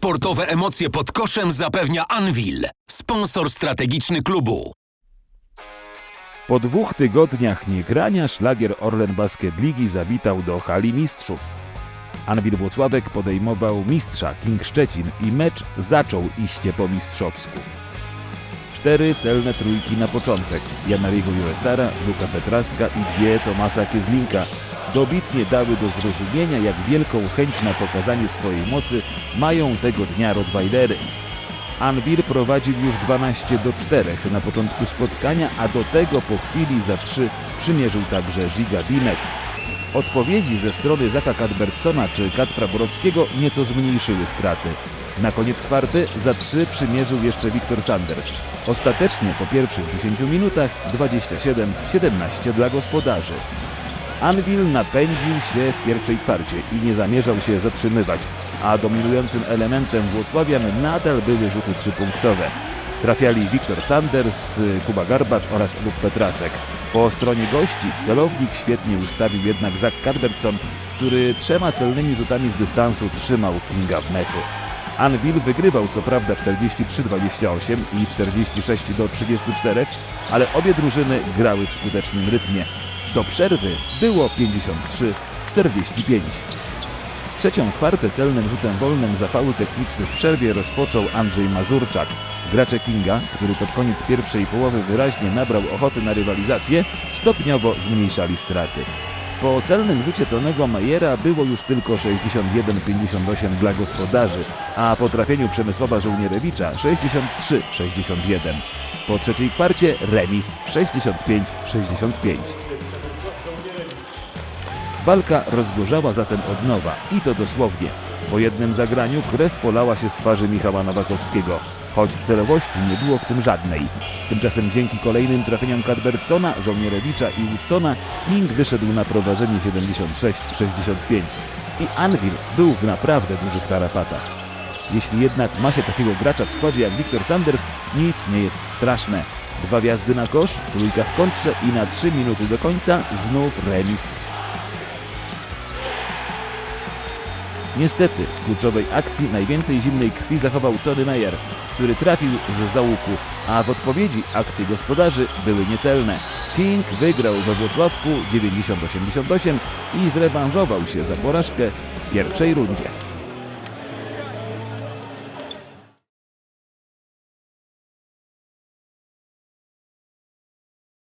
Sportowe emocje pod koszem zapewnia Anvil, sponsor strategiczny klubu. Po dwóch tygodniach niegrania szlagier Orlen Basket Ligi zawitał do hali mistrzów. Anwil Włocławek podejmował mistrza King Szczecin i mecz zaczął iście po mistrzowsku. Cztery celne trójki na początek. Janariego Juesara, Luka Petraska i dwie Tomasa Kiezlinka dobitnie dały do zrozumienia, jak wielką chęć na pokazanie swojej mocy mają tego dnia Rottweilery. Anwil prowadził już 12 do 4 na początku spotkania, a do tego po chwili za 3 przymierzył także Giga Dinec. Odpowiedzi ze strony Zaka Cadbertsona czy Kacpra Borowskiego nieco zmniejszyły straty. Na koniec kwarty za 3 przymierzył jeszcze Wiktor Sanders. Ostatecznie po pierwszych 10 minutach 27-17 dla gospodarzy. Anvil napędził się w pierwszej kwarcie i nie zamierzał się zatrzymywać, a dominującym elementem Włocławian nadal były rzuty trzypunktowe. Trafiali Wiktor Sanders, Kuba Garbacz oraz Luk Petrasek. Po stronie gości celownik świetnie ustawił jednak Zach Carbertson, który trzema celnymi rzutami z dystansu trzymał Kinga w meczu. Anvil wygrywał co prawda 43-28 i 46 do 34, ale obie drużyny grały w skutecznym rytmie. Do przerwy było 53-45. Trzecią kwartę celnym rzutem wolnym za faul techniczny w przerwie rozpoczął Andrzej Mazurczak. Gracze Kinga, który pod koniec pierwszej połowy wyraźnie nabrał ochoty na rywalizację, stopniowo zmniejszali straty. Po celnym rzucie Tonego Majera było już tylko 61-58 dla gospodarzy, a po trafieniu Przemysława Żołnierewicza 63-61. Po trzeciej kwarcie remis 65-65. Walka rozgorzała zatem od nowa i to dosłownie. Po jednym zagraniu krew polała się z twarzy Michała Nowakowskiego, choć celowości nie było w tym żadnej. Tymczasem dzięki kolejnym trafieniom Cadbertsona, Żołnierewicza i Wilsona King wyszedł na prowadzenie 76-65 i Anvil był w naprawdę dużych tarapatach. Jeśli jednak ma się takiego gracza w składzie jak Victor Sanders, nic nie jest straszne. Dwa wjazdy na kosz, trójka w kontrze i na trzy minuty do końca znów remis Niestety, w kluczowej akcji najwięcej zimnej krwi zachował Tony Meyer, który trafił z załuku, a w odpowiedzi akcje gospodarzy były niecelne. King wygrał we Włocławku 90-88 i zrewanżował się za porażkę w pierwszej rundzie.